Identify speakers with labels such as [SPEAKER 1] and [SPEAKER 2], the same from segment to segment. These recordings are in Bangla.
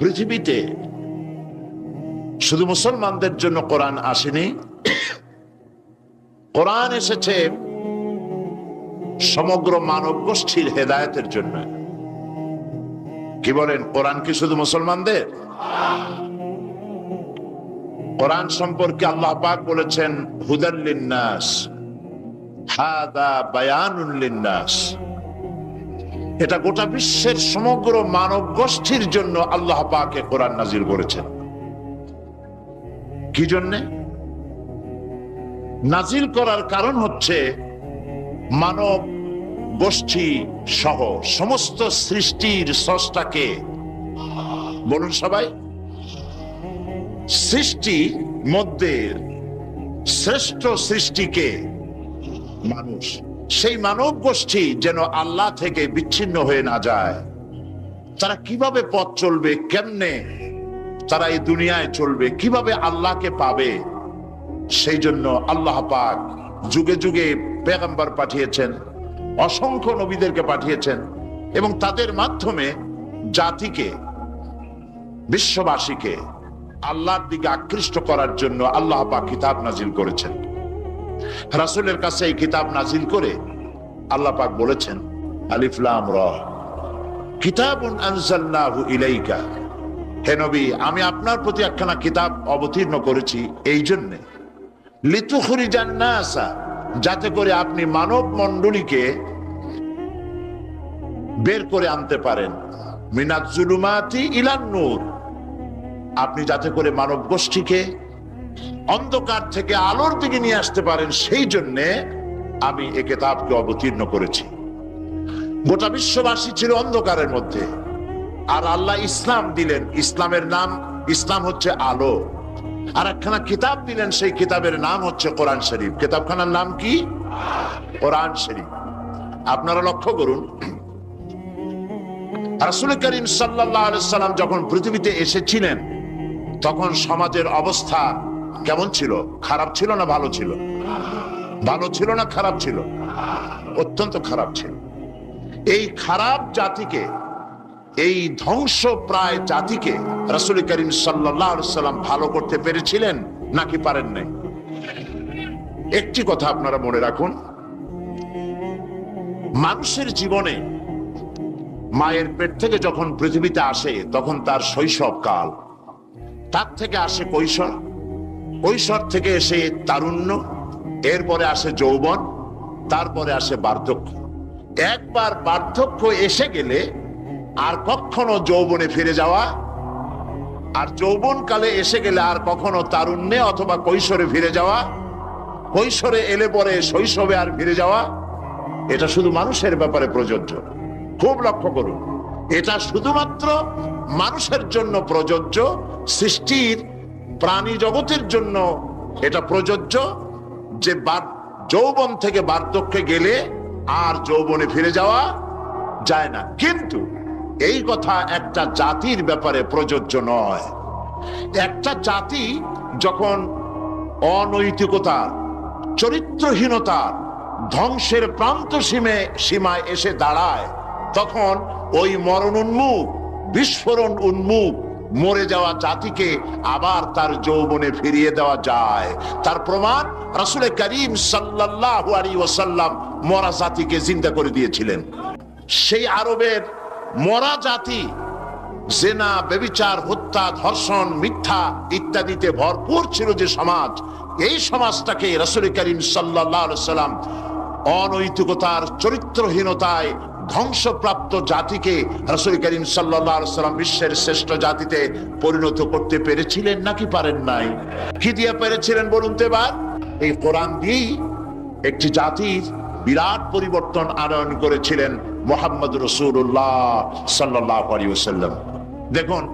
[SPEAKER 1] পৃথিবীতে শুধু মুসলমানদের জন্য কোরআন আসেনি, কোরআন এসেছে সমগ্র মানব গোষ্ঠীর হেদায়তের জন্য। কি বলেন, কোরআন কি শুধু মুসলমানদের? কোরআন সম্পর্কে আল্লাহ পাক বলেছেন হুদাল্লিন্নাস হাদা বায়ানুল লিন্নাস। এটা গোটা বিশ্বের সমগ্র মানব গোষ্ঠীর জন্য আল্লাহ পাকে কোরআন নাজিল করেছেন। কি জন্যে? নাজিল করার কারণ হচ্ছে মানব গোষ্ঠী সহ সমস্ত সৃষ্টির স্রষ্টাকে, বলুন সবাই, সৃষ্টি মধ্যে শ্রেষ্ঠ সৃষ্টিকে মানুষ সেই মানব গোষ্ঠী যেন আল্লাহ থেকে বিচ্ছিন্ন হয়ে না যায়। তারা কীভাবে পথ চলবে, কেমনে তারা এই দুনিয়ায় চলবে, কীভাবে আল্লাহকে পাবে, সেই জন্য আল্লাহ পাক যুগে যুগে পেগম্বর পাঠিয়েছেন, অসংখ্য নবীদেরকে পাঠিয়েছেন এবং তাদের মাধ্যমে জাতিকে, বিশ্ববাসীকে আল্লাহর দিকে আকৃষ্ট করার জন্য আল্লাহ পাক কিতাব নাজিল করেছেন। রাসূলের কাছে এই কিতাব নাজিল করে আল্লাহ পাক বলেছেন, আলিফ লাম র আমি আপনার প্রতি একখানা কিতাব অবতীর্ণ করেছি এই যাতে করে আপনি মানব মণ্ডলীকে বের করে আনতে পারেন। মিনাত জুলুমাতি ইলান আপনি যাতে করে মানব গোষ্ঠীকে অন্ধকার থেকে আলোর দিকে নিয়ে আসতে পারেন, সেই জন্যে আমি এ কেতাবকে অবতীর্ণ করেছি। গোটা বিশ্ববাসী ছিল অন্ধকারের মধ্যে। আর আল্লাহ ইসলাম দিলেন, ইসলামের নাম, ইসলাম হচ্ছে আলো। আর একখানা কিতাব দিলেন, সেই কিতাবের নাম হচ্ছে কোরআন শরীফ। কিতাবখানার নাম কি? কোরআন শরীফ। আপনারা লক্ষ্য করুন, রাসুল করিম সাল্লাহ সাল্লাম যখন পৃথিবীতে এসেছিলেন, তখন সমাজের অবস্থা কেমন ছিল? খারাপ ছিল না ভালো ছিল? ভালো ছিল না খারাপ ছিল? অত্যন্ত খারাপ ছিল। এই খারাপ জাতিকে, এই ধ্বংস প্রায় জাতিকে রাসুল করিম সাল্লাম ভালো করতে পেরেছিলেন নাকি পারেন নাই? একটি কথা আপনারা মনে রাখুন। মানুষের জীবনে মায়ের পেট থেকে যখন পৃথিবীতে আসে, তখন তার শৈশব কাল তার থেকে আসে কৈশোর। কৈশোর থেকে এসে তারুণ্য, এরপরে আসে যৌবন, তারপরে আসে বার্ধক্য। একবার বার্ধক্য এসে গেলে আর কখনো যৌবনে ফিরে যাওয়া, আর যৌবন কালে এসে গেলে আর কখনো তারুণ্যে অথবা কৈশোরে ফিরে যাওয়া, কৈশোরে এলে পরে শৈশবে আর ফিরে যাওয়া, এটা শুধু মানুষের ব্যাপারে প্রযোজ্য। খুব লক্ষ্য করুন, এটা শুধুমাত্র মানুষের জন্য প্রযোজ্য, সৃষ্টির প্রাণী জগতের জন্য এটা প্রযোজ্য যে যৌবন থেকে বার্ধক্যে গেলে আর যৌবনে ফিরে যাওয়া যায় না। কিন্তু এই কথা একটা জাতির ব্যাপারে প্রযোজ্য নয়। একটা জাতি যখন অনৈতিকতার চরিত্রহীনতার ধ্বংসের প্রান্ত সীমে সীমায় এসে দাঁড়ায়, তখন ওই মরণ উন্মুখ, বিস্ফোরণ উন্মুখ মরে যাওয়া জাতিকে আবার তার যৌবনে ফিরিয়ে দেওয়া যায়। তার প্রমাণ রাসুল করিম সাল্লাহ আলী ওসাল্লাম মরা জাতিকে জিন্দা করে দিয়েছিলেন। সেই আরবের মরা জাতি, জেনা বেবিচার হত্যা, ধর্ষণ, মিথ্যা ইত্যাদিতে ভরপুর ছিল যে সমাজ, এই সমাজটাকে রসুল করিম সাল্লাহ সাল্লাম অনৈতিকতার, চরিত্রহীনতায় ধ্বংসপ্রাপ্ত জাতিকে রসুল করিম সাল্লাম বিশ্বের শ্রেষ্ঠ জাতিতে পরিণত করতে পেরেছিলেন নাকি পারেন নাই? কি দিয়ে পেরেছিলেন বলুন তো এবার? এই কোরআন দিয়েই একটি জাতির বিরাট পরিবর্তন আনয়ন করেছিলেন মোহাম্মদ রসুল্লাহ সাল্লাহ দেখুন,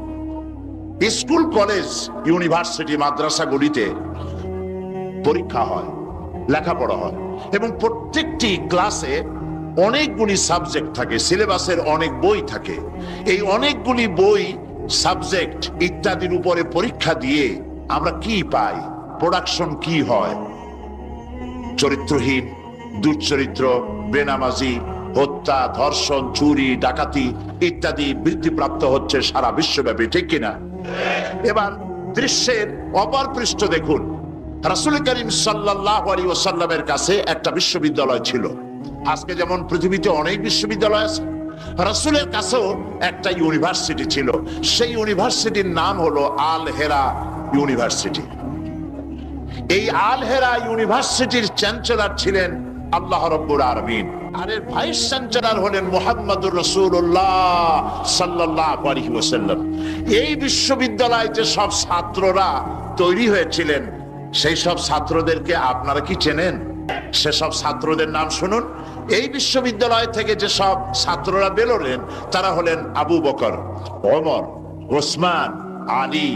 [SPEAKER 1] স্কুল, কলেজ, ইউনিভার্সিটি, মাদ্রাসাগুলিতে পরীক্ষা হয়, লেখাপড়া হয় এবং প্রত্যেকটি ক্লাসে অনেকগুলি সাবজেক্ট থাকে, সিলেবাসের অনেক বই থাকে। এই অনেকগুলি বই, সাবজেক্ট ইত্যাদির উপরে পরীক্ষা দিয়ে আমরা কি পাই, প্রোডাকশন কি হয়? চরিত্রহীন, দুশ্চরিত্র, বেনামাজি, হত্যা, ধর্ষণ, চুরি, ডাকাতি ইত্যাদি বৃদ্ধিপ্রাপ্ত হচ্ছে সারা বিশ্বব্যাপী, ঠিক কিনা? এবার দৃশ্যের অপর পৃষ্ঠ দেখুন। রাসুল করিম সাল্লাহ আলী ওসাল্লামের কাছে একটা বিশ্ববিদ্যালয় ছিল। আজকে যেমন পৃথিবীতে অনেক বিশ্ববিদ্যালয় আছে, রাসুলের কাছেও একটা ইউনিভার্সিটি ছিল। সেই ইউনিভার্সিটির নাম হলো আল হেরা ইউনিভার্সিটি। এই আল হেরা ইউনিভার্সিটির চ্যান্সেলর ছিলেন আল্লাহ রব্বুর আরমিন আর এর ভাইস চ্যান্সেলর হলেন মোহাম্মদুর রসুল্লাহ সাল্লাহ আলাইহি ওয়াসাল্লাম। এই বিশ্ববিদ্যালয়ে যে সব ছাত্ররা তৈরি হয়েছিলেন, সেই সব ছাত্রদেরকে আপনারা কি চেনেন? সেসব ছাত্রদের নাম শুনুন। এই বিশ্ববিদ্যালয় থেকে যে সব ছাত্ররা বেরোলেন, তারা হলেন আবু বকর, ওমর, ওসমান, আলী,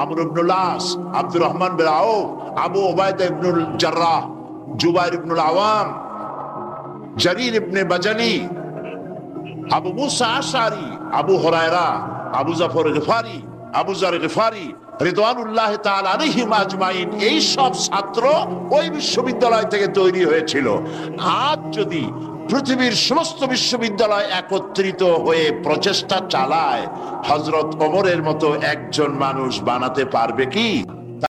[SPEAKER 1] আমর ইবনুল আস, আব্দুর রহমান বিন আউফ, আবু ওবায়দা ইবনুল জাররাহ, জুবাইর ইবনুল আওয়াম, জারির ইবনে বাজানি, আবু মুসা আশারি আবু হরায়রা, আবু জাফর গফারি ছাত্র ওই বিশ্ববিদ্যালয় থেকে তৈরি হয়েছিল। যদি পৃথিবীর সমস্ত বিশ্ববিদ্যালয় একত্রিত হয়ে প্রচেষ্টা চালায় হজরত ওমরের মতো একজন মানুষ বানাতে পারবে কি?